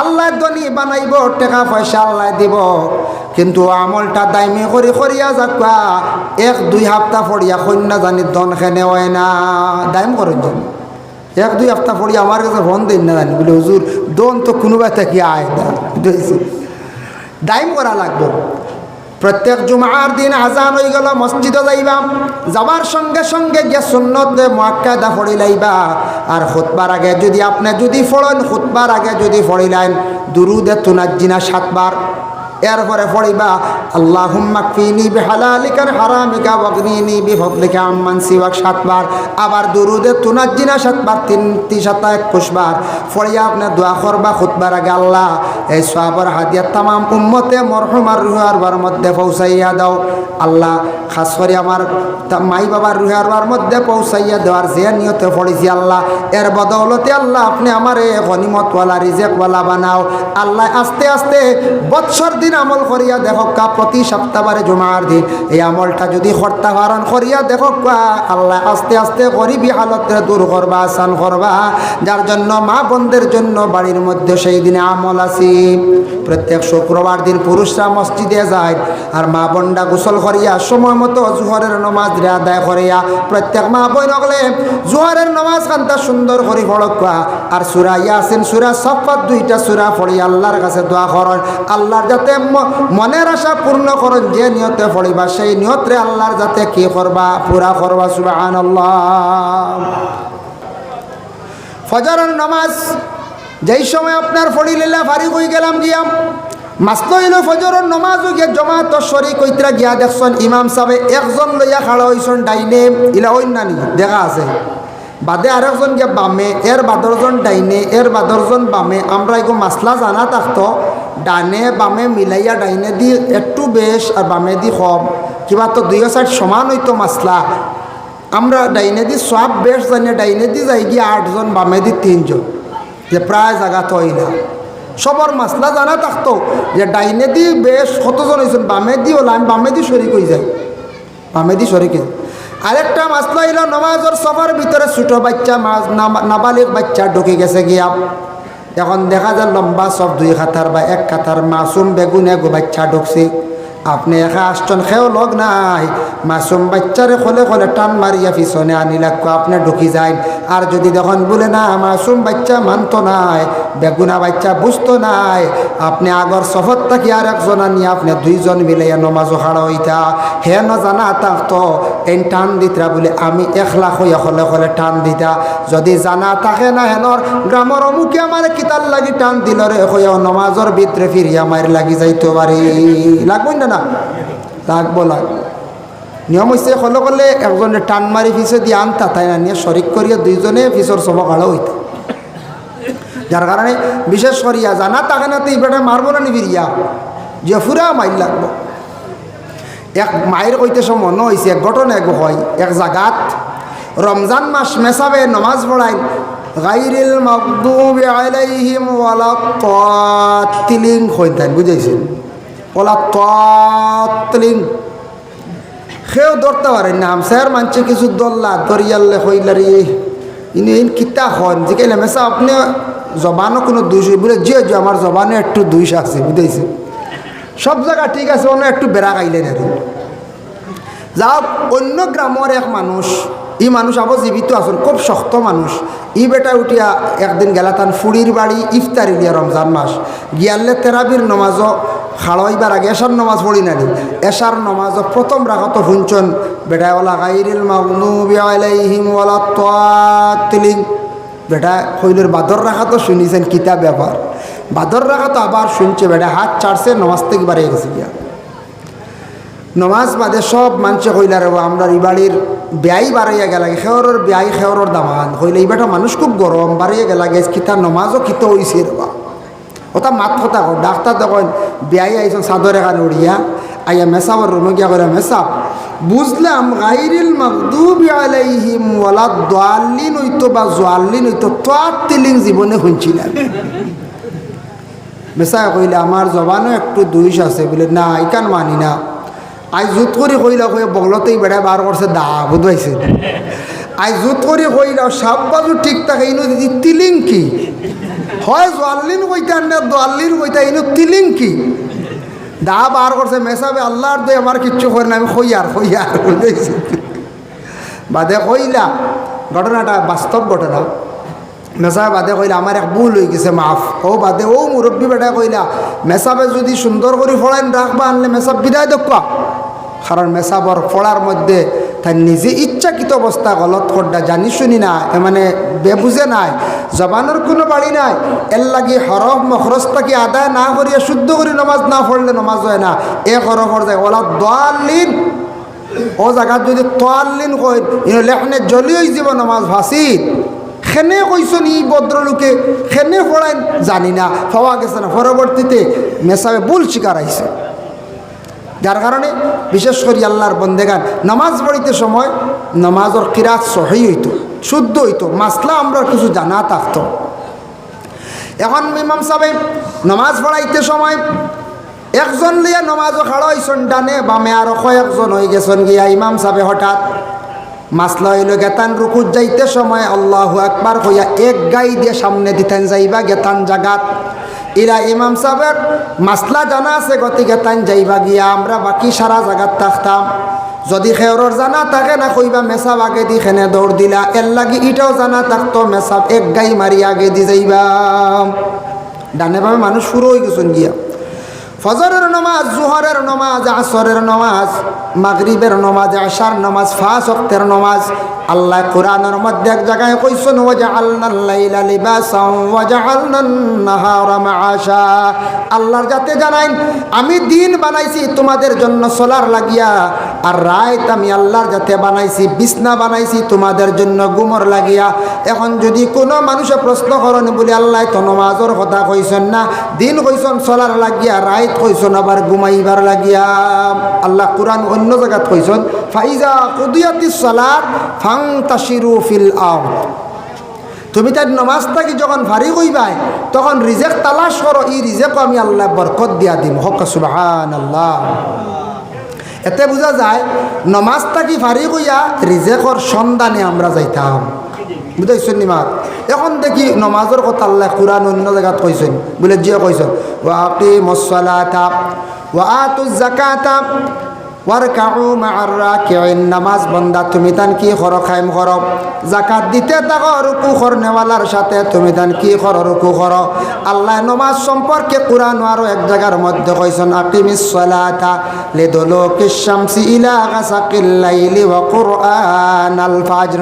আল্লাহ ধনী বানাইব, টাকা পয়সা আল্লাহ দিব। কিন্তু আমলটা দাইমি করি করিয়া যাকা এক দুই সপ্তাহ ফড়িয়া কন্যা জানি দন খেনে হয় না। দাইম করেন জানি এক দুই সপ্তাহ পড়ি আমার কাছে ফোন দিন না জানি। বলে, হুজুর দন তো কোনোবাই থাকি আয় দাইম করা লাগবো। প্রত্যেক জুমার দিন আজান হয়ে গেল, মসজিদে যাইবা। যাবার সঙ্গে সঙ্গে গিয়ে সুন্নত মোয়াক্কাদা ফড়ি লাইবা। আর খুতবার আগে যদি আপনি যদি ফড়েন খুতবার আগে যদি ফড়িলেন দুরুদে তুনাজ্জিনা সাতবার। এরপরে পড়িবা আল্লাহ হুম্মাকফিনি বিহালালিকার হারামিকা বিফদলিকা আম্মান সিওয়াক সাতবার আবার দুরুদে তুনাজ্জিনা সাতবার তিন তিন সাতা একুশ বার। ফড়িয়া আপনি দোয়া করবা, খুতবার আগে আল্লাহ, এই সাহাবার হাদিয়া তামাম উম্মতে মরহুমার রুহার মধ্যে পৌঁছাইয়া দাও। আল্লাহ, খাস করে আমার মাই বাবার রুহার মধ্যে পৌঁছাইয়া দেওয়ার যে নিয়তে পড়েছি আল্লাহ, এর বদৌলতে আল্লাহ, আপনি আমার এ গনিমতওয়ালা, রিজেকওয়ালা বানাও। আল্লাহ আস্তে আস্তে বৎসর দিন আমল করিয়া দেখো কা, প্রতি সপ্তাহবারে জুমার দিন। এই আমলটা যদি কর্তা হারণ করিয়া দেখো কা, আল্লাহ আস্তে আস্তে গরিবী হালতে দূর করবা, আসান করবা। যার জন্য মা বোনদের জন্য বাড়ির মধ্যে সেই দিনে আমল আছি। প্রত্যেক শুক্রবার দিন পুরুষরা মসজিদে যায় আর মা বোনরা গোসল করিয়া সময় মতো জুহরের নমাজ আদায় করিয়া প্রত্যেক মা বোন হলে জুহরের নমাজ খান্তা সুন্দর করি ফড়কা আর সুরা ইয়াসিন, সুরা সফাত দুইটা সুরা পড়ি, আল্লাহর কাছে দোয়া করেন। আল্লাহর যাতে মনের আশা পূর্ণ করেন, যে নিয়তে পড়িবা, সেই নিয়তরে আল্লাহর যাতে কি করবা, পুরা করবা সুবাহ ফজরের নামাজ, যেই সময় আপনার ফড়ি লিলা ফারিক হয়ে গেলাম গিয়াম মাস্ত হইল ফজরের নমাজও গিয়ে, জমাত শরী কৈত্রা গিয়া দেখছেন ইমাম সাহেব একজন লইয়া খাড়া হইছেন ডাইনে, ইলা অন্যানি দেখা আছে। বাদে আরেকজন গিয়া বামে, এর বাদরজন ডাইনে, এর বাদরজন বামে। আমরা এগো মাসলা জানা থাকতো, ডানে বামে মিলাইয়া ডাইনে দি একটু বেশ আর বামে দি কম। কিবা তো দুই সাইড সমান হইতো মাসলা আমরা ডাইনে দি সব বেশ জানিয়ে ডাইনে দি যাই গিয়ে আটজন, বামে দি তিনজন। যে প্রায় জায়গা তো হইলা সবার মাসলা জানা থাকতো, যে ডাইনে দি বেশ কতজন হয়েছেন বামে দি হলো, আমি বামে দি শরিক হয়ে যাই। বামে দি শরিক হয়ে। আরেকটা মাসলা হইল, নমাজর সবার ভিতরে ছোট বাচ্চা, মাছ নাবা- নাবালিক বাচ্চা ঢুকে গেছে গিয়া। এখন দেখা যায় লম্বা সব দুই খাতার বা এক খাতার মাসুম বেগুনে গো বাচ্চা ঢুকছে। আপনি একা আসছেন খেও লগ নাই। মাসুম বাচ্চারে খোলে খোলে টান মারিয়া পিছনে আনি লাগবো আপনি ঢুকি যায় আর যদি দেখুন বলে, না, মাসুম বাচ্চা মানতো নাই, বেগুনা বাচ্চা বুঝতো নাই, আপনি আগর সফর থাকি আর একজন আনি, আপনি দুইজন মিলে নমাজও খাড়া হইতা। হে ন জানা থাকতো এই টান দিতরা বলে, আমি একলা হইয়া হলে হলে টান দিতা। যদি জানা থাকে না হেনর, গ্রামের অমুকে আমার কিতার লাগি টান দিল রে হইয়া নমাজর ভিতরে ফিরিয়া মায়ের লাগি যাইতে পারি। লাগবই না না। লাগবো লাগবো নিয়ম হচ্ছে হলে করলে একজনে টান মারি ফিসে দিয়ে আনতা, তাই না নিয়ে শরিক করিয়া দুইজনে ফিসর সব কালো হইতা যার কারণে বিশেষ করিয়া জানা তাকে না তো এই বেটা মারবো না নিবিরিয়া যে ফুরা মাইল লাগবো। এক মায়ের কইতে মনে হয়েছে এক ঘটনা এক হয়, এক জাগাত। রমজান মাস মেসাবে নমাজ পড়াই গাইরিল মাকদুবি আলাইহিম ওয়ালা তাতিলিং কইতেন বুঝাইছেন ওলা তাতলিং সেও ধরতে পারেন না। আমসার মানছে কিছু দল্লা দরিয়াল্লে হইলারি। ইনি ইন কিতা হন? যে কেলে মেসা আপনি জবানও কোনো দুইশ বলে যে আমার জবানে একটু দুইশ আছে, বুঝাইছে। সব জায়গা ঠিক আছে, অন্য একটু বেড়া গাইলেন আর যা অন্য গ্রামের এক মানুষ, ই মানুষ আবার জীবিত আসল খুব শক্ত মানুষ। ই বেটা উঠিয়া একদিন গেলা তান ফুড়ির বাড়ি ইফতারি দিয়া রমজান মাস। গিয়ালে তেরাবির নমাজও খাড়াইবার আগে এশার নমাজ পড়ি নানি। এশার নমাজও প্রথম রাখত শুনছন বেটাওয়ালা গাইরিল মাগনুবি আলাইহিম ওয়ালা তাতিলিং বেটা হইলের বাদর রাখা তো শুনিছেন কিতাব ব্যাপার? বাদর রাখা তো আবার শুনছে, বেটা, হাত চাড়ছে নমাজ থেকে বাড়িয়ে গেছে গিয়া। নমাজ বাদে সব মানুষে কইলার আমরা এই বাড়ির ব্যয় বাড়াইয়া গেলা খেওরের ব্যয় খেওরের দামান। কইলে এই বেটা, মানুষ খুব গরম বাড়িয়ে গেলা গেছ কিতা নমাজও কিত হইছে রবা ওটা মাত কথা কো ডাক্তার তখন ব্যয় আইসন চাদর এখান উড়িয়া আইয়া মেসাবর রুমে গিয়া করে মেসাব বুঝলাম গাইরিল মাকদুবি আলাইহিম ওয়ালা দোয়াল্লিন হইতো বা জোয়াল্লিন হইতো তিলিং জীবনে শুনছিলাম মেসা কইলে আমার জবানও একটু দুইশ আছে। বলে, না, ইকান মানি না। আই জুত করে কইলা, কই, বগলতেই বেড়া বার করছে দা বুঝবাইছে আই জুত করে কইলা সব বাজু ঠিক থাকে, ইনো দিদি, তিলিং কি? হয় জোয়াল্লিন কইতে আনে দোয়াল্লিন কইতে, ইনু তিলিং কি? দা বার করছে মেসাবে আল্লাহর দে আমার কিচ্ছু করে না, আমি হইয়ার হইয়ার বুঝেছি বাদে কইলা, ঘটনাটা বাস্তব ঘটনা। মেসাবে বাদে কইলা, আমার এক ভুল হয়ে গেছে, মাফ। ও বাদে, ও মুরব্বী বেটা কইলা মেসাবে যদি সুন্দর করে ফড়াইন রাখবা আনলে মেসাব বিদায় দেখবা কারণ মেসাবর ফড়ার মধ্যে তাই নিজে ইচ্ছাকৃত অবস্থা গলত করডা জানি শুনি না মানে বেবুঝে নাই জবানোর কোনো বাড়ি নাই, এর লাগি হরফ মখরস্তাকে আদায় না করিয়া শুদ্ধ করে নমাজ না পড়লে নমাজ হয় না। এ হরফর যায়, ওলা দোয়াল্লিন। ও জায়গাত যদি তোয়াল্লিন কই ইনো লেখনে জলি হয়ে যাব নমাজ ভাসিত খেনে কইসন ই ভদ্রলোকে, খেনে পড়াইন জানি না পাওয়া গেছে না। পরবর্তীতে মেসাবে ভুল শিকার আইছে। যার কারণে বিশেষ করে আল্লাহর বন্দেগান। নামাজ পড়িতে সময় নামাজের কিরাত সহি হইতো, শুদ্ধ হইতো, মাসলা আমরা কিছু জানা থাকতো এখন ইমাম সাহেব নামাজ পড়াইতে সময় একজন লিয়া নমাজও খাড়া হইছন ডানে বামে আরও কয়েকজন হয়ে গেছেন গিয়া ইমাম সাহেব হঠাৎ মাসলা হইল, গেতান রুকুত যাইতে সময় আল্লাহ একবার হইয়া এক গাই দিয়ে সামনে দিতেন যাইবা, গেতান জাগাত। ইরা ইমাম সাহেবের মাসলা জানা আছে গতিকে তান যাইবা গিয়া, আমরা বাকি সারা জায়গাত থাকতাম। যদি খেয়রর জানা থাকে না কইবা, মেসাব আগে দি খেনে দৌড় দিলা। এর লাগি ইটাও জানা থাকতো, মেসাব এক গাই মারি আগে দি যাইবা। ডানে ভাবে মানুষ শুরু হয়ে গেছেন গিয়া। ফজরের নমাজ, জুহরের নমাজ, আসরের নমাজ মাগরিবের নমাজ, আশার নমাজ, ফাঁস অক্তের নমাজ। আল্লাহ কোরআনের মধ্যে এক জায়গায় কইছেন ওয়াজা আল্লাহ লিবাসাম ওয়াজা আল্লাহ মাআশা। আল্লাহর যাতে জানাইন, আমি দিন বানাইছি তোমাদের জন্য সোলার লাগিয়া, আর রাত আমি আল্লাহর যাতে বানাইছি, বিছনা বানাইছি তোমাদের জন্য গুমর লাগিয়া। এখন যদি কোনো মানুষে প্রশ্ন করেন বলে, আল্লাহ তো নমাজর কথা কইছেন না, দিন কইছেন সোলার লাগিয়া, রাত কইছেন আবার ঘুমাইবার লাগিয়া। আল্লাহ কোরআন অন্য জায়গাত কইছেন, ফাইজা কুদিয়াতি সালাত ফাং তাসিরু ফিল আউ তুমি তার নমাজ থাকি যখন ভারী কইবাই, তখন রিজেক তালাশ করো এই রিজেকও আমি আল্লাহ বরকত দিয়া দিম। হক সুবাহান আল্লাহ এতে বোঝা যায়, নমাজ থাকি ভারী কইয়া রিজেকর সন্ধানে আমরা যাইতাম। বুঝাইছেন নিমাত এখন দেখি নমাজের কথা আল্লাহ কোরআন অন্য জায়গাত কইছেন। বলে জিয়া কইছেন ওয়াকি মসলাতা ওয়াতু জাকাতা ওয়ারকাউ মাআর রাকিঈন, নামাজ বন্দা, তুমি তান কি খর খাইম খর? জাকাত দিতে থাকো রুকু খর নেওয়ালার সাথে তুমি তান কি খর রুকু খর আল্লাহ নমাজ সম্পর্কে কোরআন আরও এক জায়গার মধ্যে কইসন আকিমিস সালাতা লিদলো কিশামসি ইলা গাসাকিল লাইলি ওয়া কুরআনাল ফাজর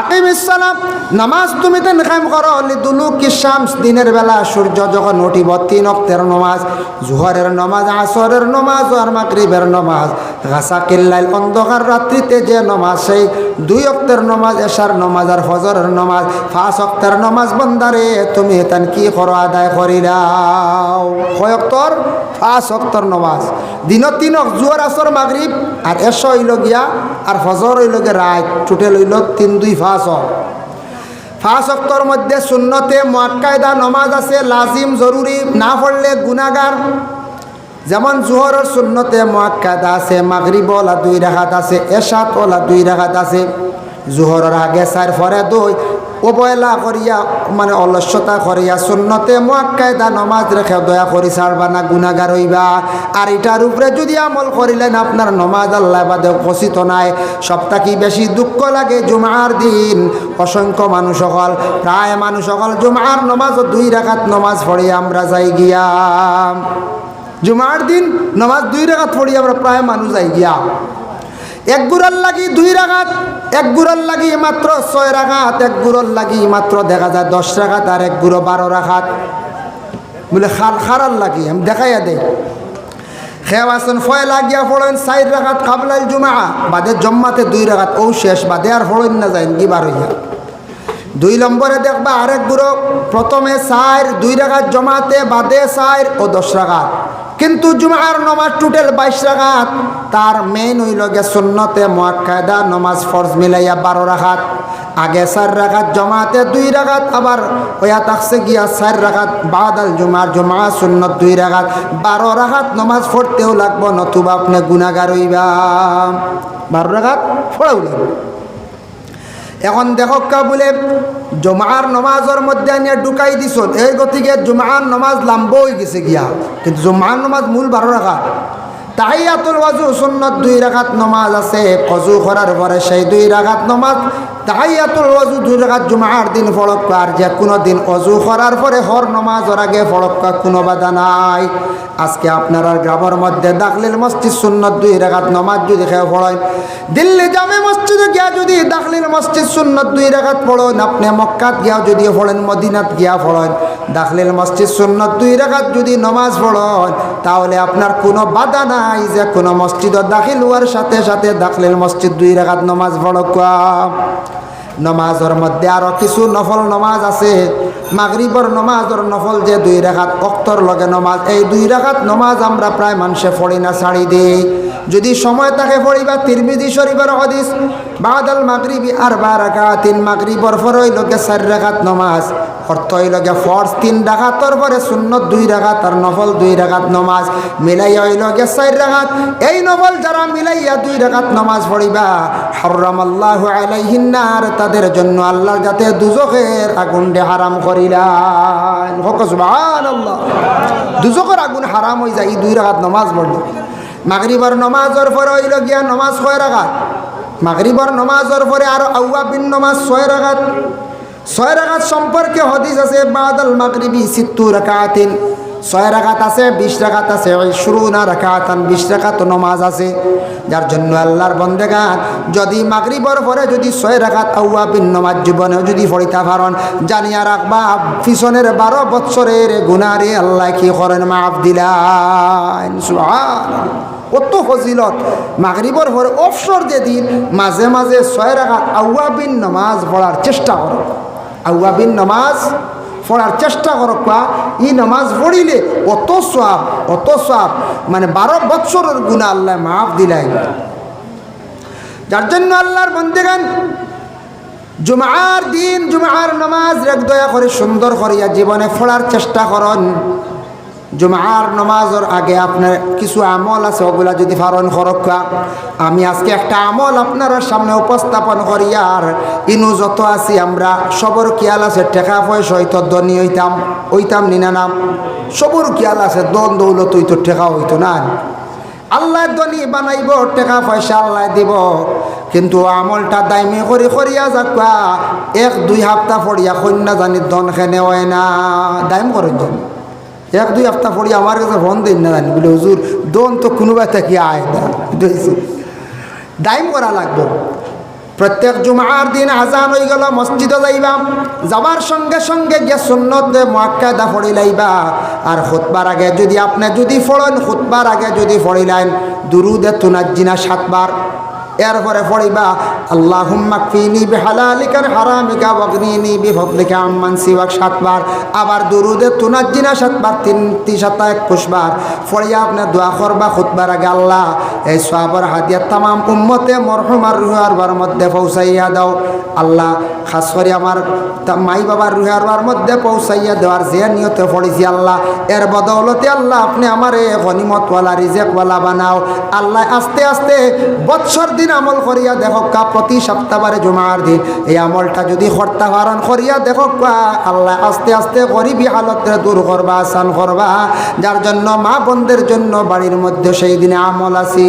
আকিম ইসালাম নামাজ তুমি তেন খাইম করো লিদুলু কি শামস, দিনের বেলা সূর্য যখন উঠিব, তিন অক্তের নমাজ, জুহরের নমাজ, আসরের নমাজ, আর মাগরিবের নমাজ গাছা কিল্লাইল অন্ধকার রাত্রিতে যে নমাজ, সেই দুই অক্তের নমাজ, এশার নমাজ, আর ফজরের নমাজ, পাঁচ অক্তের নমাজ, বন্দারে, তুমি তেন কি করো, আদায় করিলাও কয় অক্তর? পাঁচ অক্তর নমাজ। দিনত তিন অক জুয়ার, আসর, মাগরিব, আর এশ হইল গিয়া আর ফজর হইল গে রাত টোটেল হইল তিন, দুই ফাঁস ফাঁস অক্তর মধ্যে শূন্যতে মোয়াক্কায়দা নমাজ আছে, লাজিম, জরুরি, না পড়লে গুণাগার যেমন জোহরের শূন্যতে মোয়াক্কাদা আছে মাগরিব ওলা দুই রাখাত আছে এসাত ওলা দুই রাখাত আছে। জোহরের আগে চার ফরে দুই অবহেলা করিয়া মানে অলস্যতা করিয়া শূন্যতে মোয়াক্কায়দা নমাজ রেখে দয়া করি ছাড়বা না গুনাগার হইবা। আর এটার উপরে যদি আমল করিলেন আপনার নমাজ আল্লাহ বাদে উপস্থিত নাই। সপ্তাহ বেশি দুঃখ লাগে জুমার দিন। অসংখ্য মানুষ সকল, প্রায় মানুষ সকল জুমার নমাজ দুই রাখাত নমাজ পড়ে আমরা যাই গিয়া। জুমার দিন নমাজ দুই রাখাত পড়ি আমরা প্রায় মানুষ যাই গিয়া। এক গুড়ার লাগি দুই রাঘাত এক গুড়ার লাগি মাত্র ছয় রাঘাত এক গুড়ার লাগি মাত্র দেখা যায় দশ রাঘাত আর এক গুঁড়ো বারো রাখাত বলে খার খারার লাগি, আমি দেখাইয়া দেয় খেয়ে আসেন ফয় লাগিয়া ফড়েন সাইড রাখাত কাবলাইল জুমা বাদে জম্মাতে দুই রাখাত ও শেষ, বাদে আর ফড়েন না যায় কি বার হইয়া। দুই নম্বরে দেখবা আরেক গুঁড়ো প্রথমে সাইর দুই রাখাত জমাতে, বাদে সাইর ও দশ রাখাত। কিন্তু জুমার নমাজ টোটাল বাইশ রাখাত। তার মেইন হইল গে সুন্নতে মোয়াক্কায়দা নমাজ ফরজ মিলাইয়া বারো রাখাত। আগে চার রাখাত জমাতে, দুই রাখাত, আবার ওয়া থাকছে গিয়া চার রাখাত, বাদাল জুমার জমা, সুন্নত দুই রাখাত। বারো রাখাত নমাজ পড়তেও লাগবো, নতুবা আপনি গুণাগার হইবা। বারো রাখাত পড়াও লাগবে। এখন দেখক্কা বলে, জমার নমাজের মধ্যে আনিয়া ঢুকাই দিস এই গতিকে জমার নমাজ লাম্ব হয়ে গেছে গিয়া। কিন্তু জমার নমাজ মূল বারো রাখা তাহিয়াতুল ওয়াজু, সুন্নত দুই রাখাত নমাজ আছে, কজু করার পরে সেই দুই রাখাত নমাজ তাহিয়াতুল ওয়াজু দুই রাখাত জুমার দিন ফড়ক্কা আর যে কোনো দিন অজু করার পরে হর নমাজের আগে ফড়ক্কা কোনো বাধা নাই। আজকে আপনারা গ্রামের মধ্যে দাখলিল মসজিদ সুন্নত দুই রাখাত নমাজ যদি খেয়ে পড়েন, দিল্লি জামে মসজিদে গিয়া যদি দাখলিল মসজিদ সুন্নত দুই রাখাত পড়েন, আপনি মক্কাত গিয়া যদি পড়েন, মদিনাত গিয়া পড়েন দাখলিল মসজিদ সুন্নত দুই রাখাত যদি নমাজ পড়েন, তাহলে আপনার কোনো বাধা নাই যে কোনো মসজিদ দাখিল হওয়ার সাথে সাথে দাখলিল মসজিদ দুই রাখাত নমাজ পড়কা। নমাজের মধ্যে আরও কিছু নফল নমাজ আছে। মাগরিবর নমাজর নফল যে দুই রেখাত অক্তর লগে নমাজ, এই দুই রেখাত নমাজ আমরা প্রায় মানুষে পড়ি না ছাড়ি দিই। যদি সময় থাকে পড়িবা তিরমিদি শরীফের হদিস বাদাল মাগরিবি আর বা রাখা তিন মাগরিবর ফরই লোকে চার রেখাত নমাজ। অর্থ হইল গে ফর্স তিন রাখাতর পরে সুন্নত দুই রাখাত আর নফল দুই রাখাত নমাজ, মিলাইয়া ওই গে চার রাখাত এই নফল যারা মিলাইয়া দুই রাখাত নমাজ পড়িবা হররাম আল্লাহ আলাইহিন্নার তাদের জন্য আল্লাহ যাতে দুজকের আগুনডে হারাম করিলান হক, সুবহানাল্লাহ। দুজকের আগুন হারাম হয়ে যায়, এই দুই রাখাত নমাজ পড়লে। মাগরিবার নমাজের পরে হইল গিয়া নমাজ ছয় রাখাত মাগরিবার নমাজের পরে আর আউয়া বিন নমাজ ছয় রাখাত ছয় রাখাত সম্পর্কে হদিস আছে, বাদাল মাগরিবি সিত্তু রাকাতিন। ছয় রাখাত আছে, বিশ রাখাত আছে শুরু না রাখাতান বিশ রাখাত নমাজ আছে। যার জন্য আল্লাহর বন্দেগান যদি মাগরিবর পরে যদি ছয় রাখাত আউয়া বিন নমাজ জীবনেও যদি পড়িতা পারন, জানিয়া রাখবা, পিছনের বারো বৎসরের গুনারে আল্লাহ কি করেন, মাফ সুবহানাল্লাহ। কত ফজিলত। মাগরিবর পরে অবসর যে দিন মাঝে মাঝে ছয় রাখাত আউয়াবিন নামাজ পড়ার চেষ্টা করো। আউয়াবিন নামাজ পড়ার চেষ্টা করো কোয়া ই নামাজ পড়িলে অত সাপ অত সাপ মানে বারো বৎসরের গুণা আল্লাহ মাফ দিলাই যার জন্য আল্লাহর বন্দেগান জুমার দিন, জুমার নামাজ রেখ দয়া করে সুন্দর করিয়া জীবনে ফোড়ার চেষ্টা করন। জুমার নমাজের আগে আপনার কিছু আমল আছে, ওগুলা যদি ফারণ খরক্কা আমি আজকে একটা আমল আপনার সামনে উপস্থাপন করি, আর ইনু যত আছি আমরা, সবর খেয়াল আছে, টেকা পয়সা হইতো, ধনী হইতাম হইতাম নিনা নাম? সবর খেয়াল আছে দন দৌলত হইতো, টেকা হইতো না। আল্লাহ ধনী বানাইব, টেকা পয়সা আল্লাহ দিব, কিন্তু আমলটা দাইমি করি, করিয়া যাকা এক দুই সপ্তাহ পড়িয়া কন্যা জানি ধন খেনে হয় না। দাইম করেন এক, দুই সপ্তাহ পড়ি আমার কাছে ফোন দিন না জানি। বলে, হুজুর, দোন তো কোনোবা থেকে আয় না। দাইম করা লাগবো। প্রত্যেক জুমার দিন আজান হয়ে গেল, মসজিদে যাইবা। যাবার সঙ্গে সঙ্গে গিয়ে সুন্নত মোয়াক্কাদা ফড়ি লাইবা। আর খুতবার আগে যদি আপনি যদি ফড়েন খুতবার আগে যদি ফড়িলেন দুরুদে তুনাজ্জিনা সাতবার। এরপরে পড়িবা আল্লাহ হুম্মাকফিনি বিহালালিকার হারামিকা ওয়াগনিনি বিফদলিকা আম্মান সিওয়াক সাতবার আবার দুরুদে তুনাজ্জিনা সাতবার তিন তিন সাতটা একুশ বার। পড়িয়া আপনি দোয়া করবা খুতবার আগে আল্লাহ, এই সোয়াবর হাদিয়া তামাম উম্মতে মরহুমার রুহার মধ্যে পৌঁছাইয়া দাও। আল্লাহ, খাস করে আমার মাই বাবার রুহার মধ্যে পৌঁছাইয়া দেওয়ার যে নিয়তে পড়েছি আল্লাহ, এর বদৌলতে আল্লাহ আপনি আমার এ গনিমতওয়ালা, রিজেকওয়ালা বানাও। আল্লাহ আস্তে আস্তে বৎসর দিন আমল করিয়া দেখো কা প্রতি সপ্তাহবারে জুমার দিন? এই আমলটা যদি কর্তা হারণ করিয়া দেখো কা আল্লাহ আস্তে আস্তে গরিবী হালতে দূর করবা, আসান করবা। যার জন্য মা বোনদের জন্য বাড়ির মধ্যে সেই দিনে আমল আছি।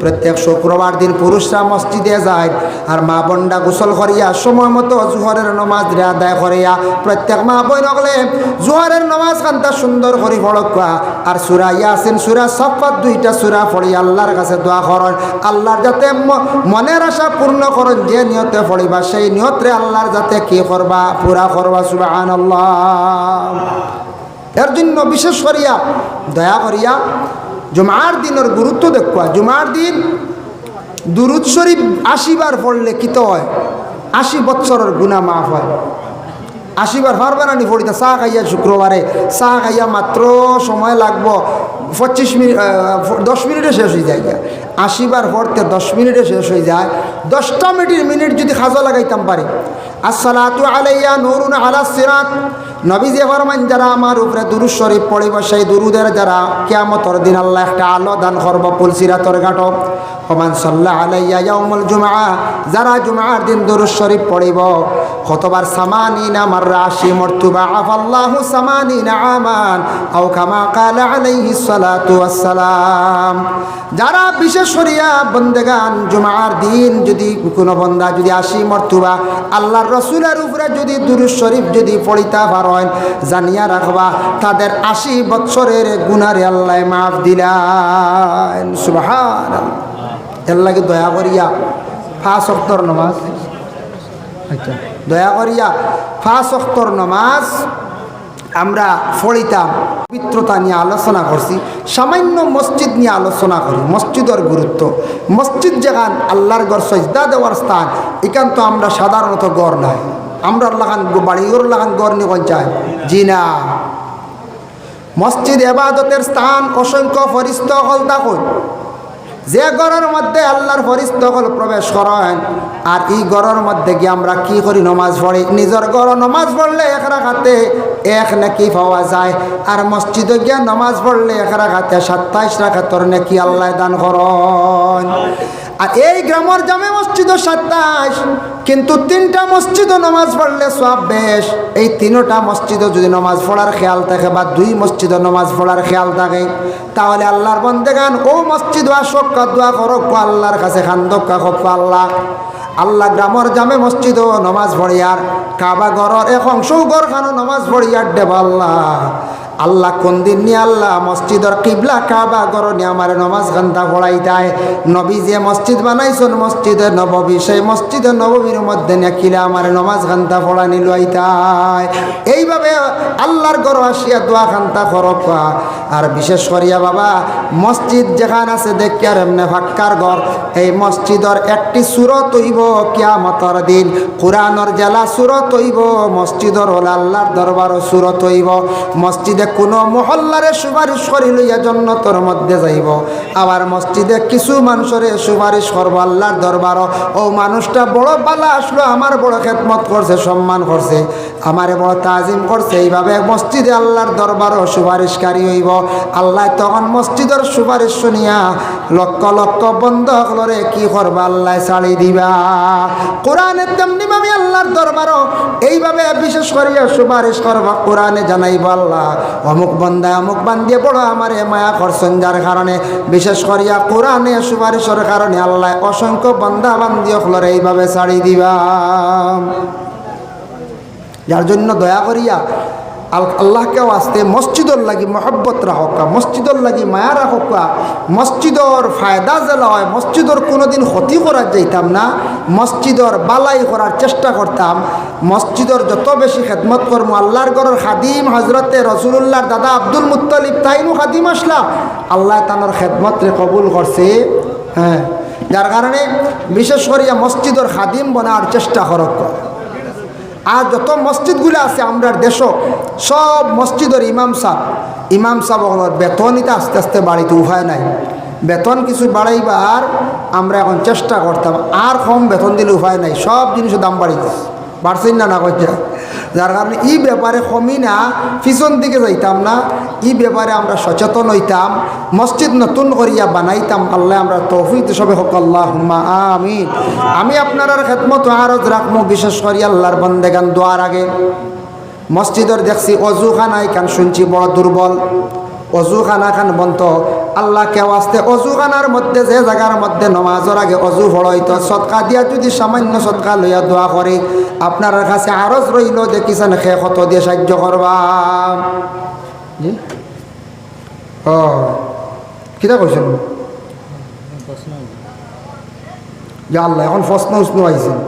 প্রত্যেক শুক্রবার দিন পুরুষরা মসজিদে যায় আর মা বোনরা গোসল করিয়া সময় মতো জুহরের নমাজ আদায় করিয়া প্রত্যেক মা বোন হলে জুহরের নমাজ খান্তা সুন্দর করি ফড়কা আর সুরা ইয়াসিন, সুরা সফাত দুইটা সুরা পড়ি, আল্লাহর কাছে দোয়া করেন আল্লাহর যাতে মনের আশা পূর্ণ করেন, যে নিয়তে পড়িবা, সেই নিয়তরে আল্লাহর যাতে কি করবা, পুরা করবা সুবাহ এর জন্য বিশেষ করিয়া, দয়া করিয়া, জুমার দিনের গুরুত্ব দেখুয়া। জুমার দিন দুরুদ শরীফ আশিবার পড়লে কিত হয়? আশি বৎসরের গুণা মাফ হয়। আশিবার পারবে না নি পড়িতে চা খাইয়া শুক্রবারে, চা খাইয়া মাত্র সময় লাগবো, পঁচিশ মিনিট দশ মিনিটে শেষ হয়ে যায়। আশিবার পড়তে দশ মিনিটে শেষ হয়ে যায়। দশটা মিনিট মিনিট যদি খাজা লাগাইতাম পারি। আসসালাতু আলাইয়া নুরুন আলা সিরাত। নবী যে ফরমান যারা আমার উপরে দুরুদ শরীফ পড়িব, সেই দুরুদের যারা কিয়ামতর দিন আল্লাহ একটা আলো দান করব পুলসিরাতর ঘাটো। ওমান সাল্লাহ আলাইয়া ইয়াউমুল জুমআ, যারা জুমআর দিন দুরুদ শরীফ পড়িব, কতবার সামানিনা মাররা আশি মর্তুবা, আফাল্লাহু সামানিনা আমান, আও কামা কালা আলাইহিস সালাতু ওয়াসসালাম। যারা বিশেষ করিয়া বন্দেগান, জুমার দিন যদি কোনো বন্দা যদি আশি মর্তুবা, আল্লাহর রসুলের উপরে যদি দুরুদ শরীফ যদি পড়িতা পারেন জানিয়া রাখবা, তাদের আশি বৎসরের গুনারে আল্লাহ মাফ দিলেন। সুবহান এর দয়া করিয়া ফাঁস অক্তর নমাজ। আচ্ছা দয়া করিয়া ফাঁস অক্তর নমাজ আমরা ফলিতাম পবিত্রতা নিয়ে আলোচনা করছি, সামান্য মসজিদ নিয়ে আলোচনা করি, মসজিদের গুরুত্ব। মসজিদ যেখান আল্লাহর গড় সজদা দেওয়ার স্থান, এখান তো আমরা সাধারণত গড় নাই। আমরা লাগান বাড়িঘর লাগান গড় নিয়ে চাই? জি না। মসজিদ এবাদতের স্থান অসংখ্য ফরিস্ত হল থাকুন যে গড়ের মধ্যে আল্লাহর ফরিস্তকল প্রবেশ করেন, আর এই গড়ের মধ্যে গিয়ে আমরা কি করি? নমাজ পড়ি। নিজের গড় নমাজ পড়লে এক রাখাতে এক নাকি পাওয়া যায়। আর মসজিদে গিয়ে নমাজ পড়লে এক রাখাতে সাতাইশ রাখাতর নাকি আল্লাহ দান করেন। আর এই গ্রামের জামে মসজিদ সাতাইশ কিন্তু তিনটা মসজিদও নমাজ পড়লে সব বেশ। এই তিনোটা মসজিদও যদি নমাজ পড়ার খেয়াল থাকে বা দুই মসজিদও নমাজ পড়ার খেয়াল থাকে, তাহলে আল্লাহর বন্দেগান, ও মসজিদ আসক দোয়া করক আল্লাহর কাছে খান্দকা হোক আল্লাহ। আল্লাহ গ্রামর জামে মসজিদ নমাজ পড়িয়ার, কাবা গড়র এক অংশও গড় খানো নমাজ পড়িয়ার দেব আল্লাহ। আল্লাহ কোন দিন নিয়ে আল্লাহ মসজিদর কিবলা কাবা গড় নিয়ে আমার নমাজ পড়াই দেয়। নবী যে মসজিদ বানাইছেন মসজিদে নববী, সেই মসজিদে নববীর মধ্যে নেখিলে আমার নমাজ ঘণ্টা পড়া নিল এইভাবে আল্লাহর গড় আসিয়া দোয়া খান্তা খরক আর বিশেষ করিয়া বাবা, মসজিদ যেখান আছে দেখি আর এমনি ফাক্কার ঘর। এই মসজিদর একটি সুরত হইব কিয়ামতর দিন। কোরআনর জেলা সুরত হইব, মসজিদর হল আল্লাহর দরবারও সুরত হইব। মসজিদে কোনো মহল্লারে সুপারিশ করি লইয়া জন্নতর মধ্যে যাইব। আবার মসজিদে কিছু মানুষরে সুপারিশ করব আল্লাহর দরবারও। ও মানুষটা বড় বালা আসলো, আমার বড় খেদমত করছে, সম্মান করছে, আমারে বড় তাজিম করছে। এইভাবে মসজিদে আল্লাহর দরবারও সুপারিশকারী হইব। আল্লাহ তখন মসজিদের সুপারিশ শুনিয়া লক্ষ লক্ষ বন্ধ হলরে কি করবা আল্লাহ, ছাড়ি দিবা? কোরআনের তেমনি ভাবে দরবারও এইভাবে বিশেষ করিয়া সুপারিশ করবা, কোরআনে জানাইব আল্লাহ। অমুক বন্ধা অমুক বান্ধিয়ে বড় এ মায়া করছেন, যার কারণে বিশেষ করিয়া কোরআনে সুপারিশের কারণে আল্লাহ অসংখ্য বন্ধা বান্ধিয়ে হলরে এইভাবে ছাড়ি দিবা। যার জন্য দয়া করিয়া আল- আল্লাহকেও আসতে মসজিদর লাগি মহব্বত রাখা মসজিদর লাগি মায়া রাখা মসজিদর ফায়দা জেলা হয় মসজিদর কোনোদিন ক্ষতি করার যাইতাম না মসজিদর বালাই করার চেষ্টা করতাম মসজিদর যত বেশি খেদমত করব আল্লাহর গড়ের খাদিম হজরতে রসুল্লাহর দাদা আব্দুল মুত্তালিব তাইনু খাদিম আসলা। আল্লাহ তানোর খেদমতরে কবুল করছে হ্যাঁ যার কারণে বিশেষ করিয়া মসজিদর খাদিম বনার চেষ্টা করক আর যত মসজিদগুলো আছে আমরা দেশ সব মসজিদের ইমাম সাহ ইমাম সাহ বেতনই তো আস্তে আস্তে বাড়িতে উভয় নাই। বেতন কিছু বাড়াইবার আমরা এখন চেষ্টা করতাম, আর কম বেতন দিলে উভয় নাই, সব জিনিসের দাম বাড়িতে বাড়ছেন না না করছে যার কারণে এই ব্যাপারে কমি না, পিছন দিকে যাইতাম না। এই ব্যাপারে আমরা সচেতন হইতাম, মসজিদ নতুন করিয়া বানাইতাম। আল্লাহ আমরা তৌফিক সবে হোক আল্লাহ আমিন। আমি আপনার খেদমত আরজ রাখব বিশেষ করি আল্লাহর বন্দেগান দোয়ার আগে। মসজিদের দেখছি অজু খানাই খান শুনছি, বড় দুর্বল। অজু খানা খান বন্ত আল্লাহ কেউ আসতে অজু খানার মধ্যে যে জায়গার মধ্যে নমাজের আগে অজু হড়াইতো সৎকা দিয়া যদি সামান্য সৎকা লইয়া দোয়া করে, আপনার কাছে আরজ রইল, দেখিছেন খে কত দিয়ে সাহায্য করবা? ও, কিতা কৈছেন? যে আল্লাহ, এখন প্রশ্ন উষ্ণ আইছেন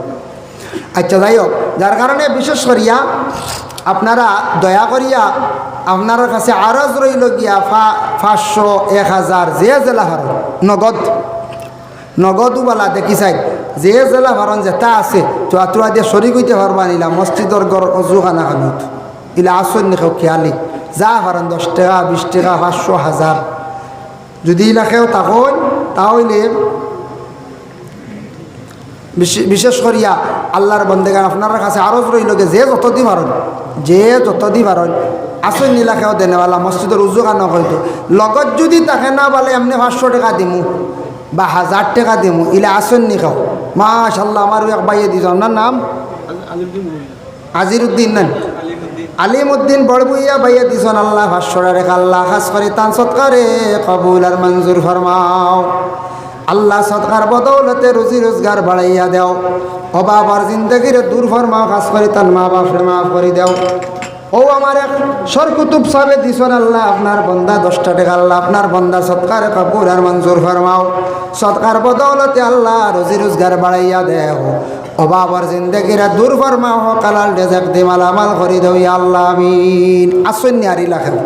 আচ্ছা যাই হোক যার কারণে বিশেষ করিয়া আপনারা দয়া করিয়া আপনার কাছে আরজ রইল গিয়া ফা, পাঁচশো, এক হাজার, যে জেলা হারণ, নগদ। নগদওয়ালা দেখি চাই। যে জেলা ভারণ যেটা আছে, তো আতুরা দিয়ে শরিক হইতে পারবা নিলা মসজিদর গড় অজু খানা খানুত। ইলা আসন নিখেও খেয়ালি। যা ভারণ দশ টাকা, বিশ টাকা, পাঁচশো, হাজার। যদি ইলাকেও তখন তাহলে বিশে- বিশেষ করিয়া আল্লাহর বন্দেগান আপনার কাছে আরজ রইল যে যে যতদি পারন যে যত যতদি পারন আসন নীলাখেও দেনেওয়ালা মসজিদের উজু কান হয়তো লগত যদি তাকে না বলে, এমনি পাঁচশো টাকা দিমু বা হাজার টাকা দিমু, ইলে আসন নি খাও। মাশাল্লাহ আমার এক বাইয়ে দিছ আপনার নাম? আজিরুদ্দিন নেন? আলিমুদ্দিন বড়বুইয়া বাইয়া দিছন আল্লাহ ভাস্বরা রেখা আল্লাহ খাস করে তান সৎকারে কবুল আর মঞ্জুর ফরমাও আল্লাহ সৎকার বদৌলতে রুজি রোজগার বাড়াইয়া দেও। অবাবার জিন্দগিরে দূর ফরমাও খাস করে তান মা বাপরে মাফ করে দেও। ও আমার এক সরকুতুব সাবে দিছন, আল্লাহ আপনার বন্দা দশটা টাকা, আল্লাহ আপনার বন্দা সৎকার কবুল আর মঞ্জুর ফরমাও। সৎকার বদৌলতে আল্লাহ রুজি রোজগার বাড়াইয়া দেও। অবাবর জিন্দগিরা দূর ফরমাও কালাল ডেজাক দে মালামাল করি দেও আল্লাহ, আমিন। আসন্নি আর ইলাখেন।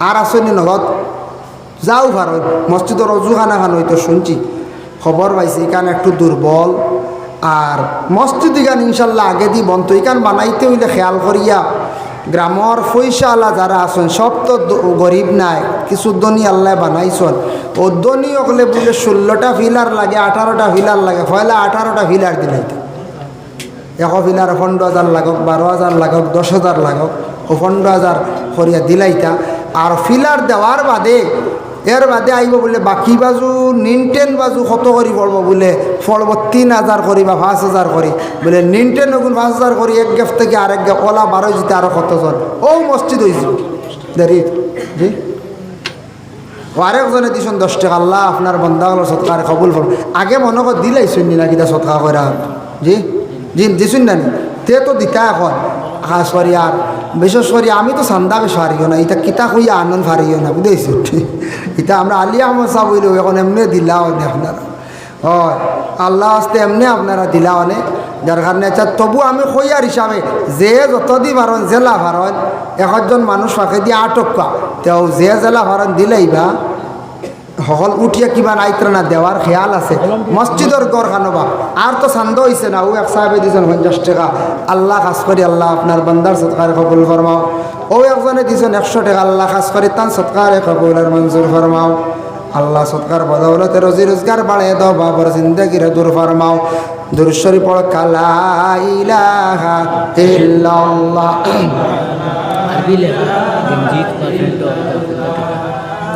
আর আসন্নি নগদ। যাও ভারত, মসজিদের অজু খানা হইতো শুনছি। খবর পাইছি ইকান একটু দুর্বল। আর মসজিদ ইকান ইনশাল্লাহ আগে দি বন্ধ। ইকান বানাইতে হইলে খেয়াল করিয়া গ্রামর আল্লাহ যারা আছেন, সব তো গরিব নাই, কিছু দনি আল্লাহ বানাইছন। ও দনি অকলে বলে ষোলোটা ফিলার লাগে, আঠারোটা ফিলার লাগে পয়লা আঠারোটা ফিলার দিলাইতে এশ ফিলার পনেরো হাজার লাগক, বারো হাজার লাগক, দশ হাজার লাগক, ও পনেরো হাজার করিয়া দিলাইতা। আর ফিলার দেওয়ার বাদে এর বাদে আইব বলে বাকি বাজু নিনটেন বাজু কত করি পড়ব বলে? পড়ব তিন হাজার করি বা পাঁচ হাজার করি। বলে নিনটেন গুণ পাঁচ হাজার করি, এক গেফ থেকে আরেক গেফ ওলা বারো জিতে আরও কত জন ও মসজিদ হয়েছে দেরি জি? ও আরেকজনে দিছুন দশ টাকা। আল্লাহ আপনার বন্ধাগুলো সৎকার কবুল করুন আগে মনে কর দিলাইছুন নি নাকি সৎকা করা জি? জি দিছুন না? তে তো দিতা এখন। খাস করি আর বিশেষ করি আমি তো সান্দা বেশ হারিও না, এটা কিতা কইয়া আনন্দ হারিও না, বুঝেছি? এটা আমরা আলী আহমদ সাহ বইলেও এখন এমনি দিলাও নে আপনারা। হয়, আল্লাহ আসতে এমনি আপনারা দিলা অনে যার কারণে আচ্ছা তবু আমি কইয়ার হিসাবে যে যতদি ভারণ জেলা ভারণ একজন মানুষ ফাঁকে দিয়ে আটক পা তেও যে জেলা ভারণ দিলেই বা সকল উঠিয়া কিবা নাইত্রা না দেওয়ার খেয়াল আছে। মসজিদর গড় খানবা আর তো চান্দ হয়েছে না, ও এক সাহেবে দিয়েছেন পঞ্চাশ টাকা। আল্লাহ খাস করি আল্লাহ আপনার বন্দার সৎকারে কবুল ফরমাও ও একজনে দিয়েছেন একশো টাকা, আল্লাহ খাস করি তান সৎকারে কবুল আর মঞ্জুর ফরমাও আল্লাহ সৎকার বদৌলতে রোজি রোজগার বাড়িয়ে দাও বাবর জিন্দগিরে দূর ফরমাও দুরশ্বরী পড় কালা ইলাহা ইল্লাল্লাহ।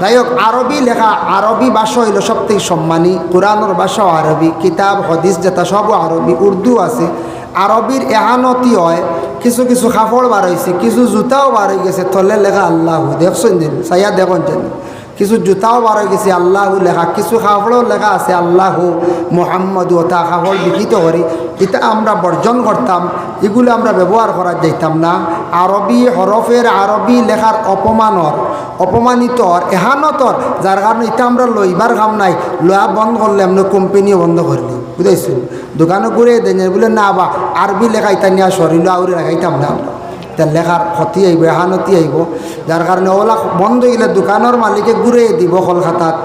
যাই হোক আরবি লেখা আরবি ভাষা হইল সবথেকে সম্মানী। কোরআনর ভাষাও আরবি, কিতাব, হদিস যেটা, সবও আরবি, উর্দু আছে। আরবির এহানতি হয়, কিছু কিছু কাপড় বার হয়েছে কিছু জুতাও বার হয়ে গেছে, থলে লেখা আল্লাহ দেখছেন দিন সাইয়া দেখুন যেন। কিছু জুতাও বার গেছে, আল্লাহু লেখা। কিছু কাপড়ও লেখা আছে, আল্লাহু মোহাম্মদ ওটা কাপড় বিকৃত করি। এটা আমরা বর্জন করতাম, এগুলো আমরা ব্যবহার করা যাইতাম না। আরবি হরফের আরবি লেখার অপমানর অপমানিতর এহানতর যার কারণে এটা আমরা লইবার কাম নাই। লয়া বন্ধ করলে এমনি কোম্পানিও বন্ধ করলি বুঝাইছেন দোকানে ঘুরে দেন বলে, না বা, আরবি লেখা এটা নিয়ে সরিল আউরে রাখাইতাম না আমরা। তার লেখার ক্ষতি আইব এহানতি আইব যার কারণে ওলা বন্ধ হইলে দোকানের মালিকে ঘুরে দিব কলকাতাত।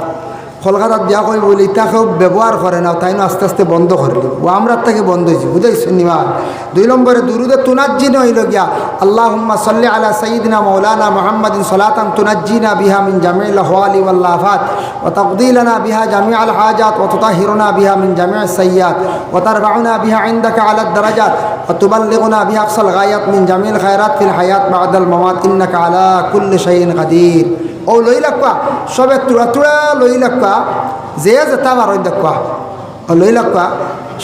কলকাতাত দিয়া কই বলি ইটাকেও ব্যবহার করে না তাই আস্তে আস্তে বন্ধ করলি ও আমরা তাকে বন্ধ হয়েছি বুঝাইছি নিমা দুই নম্বরে দুরুদে তুনাজ্জিন হইল গিয়া আল্লাহ সাল্লি আলা সঈদিনা মৌলানা মোহাম্মদিন সলাতান তুনাজ্জিনা বিহা মিন জামিল হওয়ালি ওয়াল্লাফাত ও তকদিলনা বিহা জামি আল হাজাত ও তুতাহিরুনা বিহা মিন জামি সৈয়াদ ও তারবাউনা বিহা ইন্দাকা আলা দারাজাত ও তুবাল্লিগুনা বিহা আকসাল গায়াত মিন জামিল খায়রাত ফিল হায়াত বাদাল মামাত, ইন্নাকা আলা কুল্লি শাইইন কাদির ও লই লাগবা সবে তুড়া তুড়া লই লাগবা যে যেটা বারো দেখবা ও লই লাগবা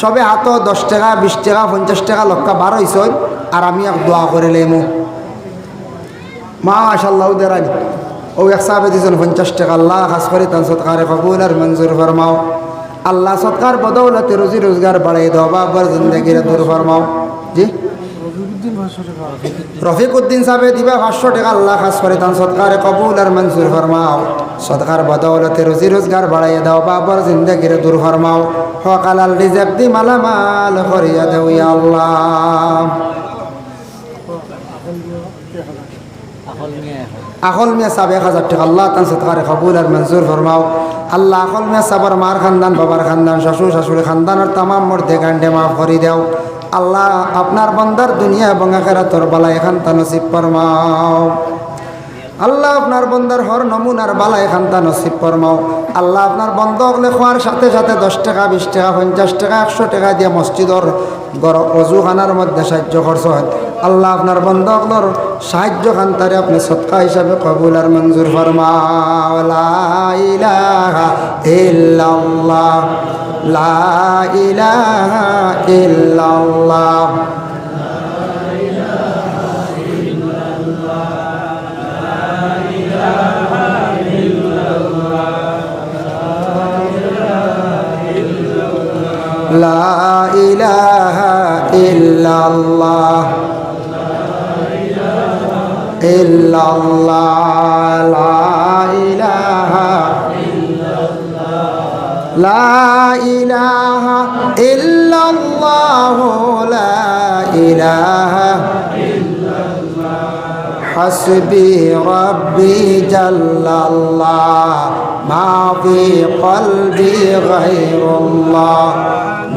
সবে হাত দশ টাকা, বিশ টাকা, পঞ্চাশ টাকা লক্কা বার হয়েছ আর আমি এক দোয়া করে লেমো মা আশাল্লাহ দেরানি। ও এক সাহেবে দিয়েছেন পঞ্চাশ টাকা, আল্লাহ খাস করে তান সৎকারে কবুল আর মঞ্জুর ফরমাও। আল্লাহ সৎকার বদৌলতে রুজি রোজগার বাড়াই দাও বাবার জিন্দগিরে দূর ফরমাও। জি? রফিক উদ্দিন সাহেব দিবা পাঁচশো টাকা আল্লাহ খাস করে তান সৎকারে কবুল আর মঞ্জুর ফরমাও। সদকার বদৌলতে রুজি রোজগার বাড়াইয়া দাও বাবর জিন্দগিরে দূর ফরমাও। হকালাল রিজেক দি মালামাল করিয়া দেও আল্লাহ। আখল মিয়া সাব এক হাজার টাকা আল্লাহ তান সৎকারে কবুল আর মঞ্জুর ফরমাও। আল্লাহ আখল মিয়া সাবার মার খানদান, বাবার খানদান শ্বশুর শাশুড়ি খানদানের তামাম মর্দে গান্ডে মাফ করি দেও। আল্লাহ আপনার বন্দার দুনিয়া এবং আখেরাতর বালা এখান তা নসিব ফরমাও। আল্লাহ আপনার বন্দার হর নমুনার বালা এখান তা নসিব ফরমাও। আল্লাহ আপনার বন্ধ হলে খোয়ার সাথে সাথে দশ টাকা, বিশ টাকা, পঞ্চাশ টাকা, একশো টাকা দিয়ে মসজিদর গর অজুখানার মধ্যে সাহায্য খরচ হয়। আল্লাহ আপনার বন্ধ হলর সাহায্য খান্তারে আপনি সৎকা হিসাবে কবুল আর মঞ্জুর ফরমাও লা ইলাহা ইল্লাল্লাহ লা ইলাহা ইল্লাল্লাহ لا إله إلا الله إلا الله لا إله لا إله إلا الله لا إله حسبي ربي جل الله ما في قلبي غير الله.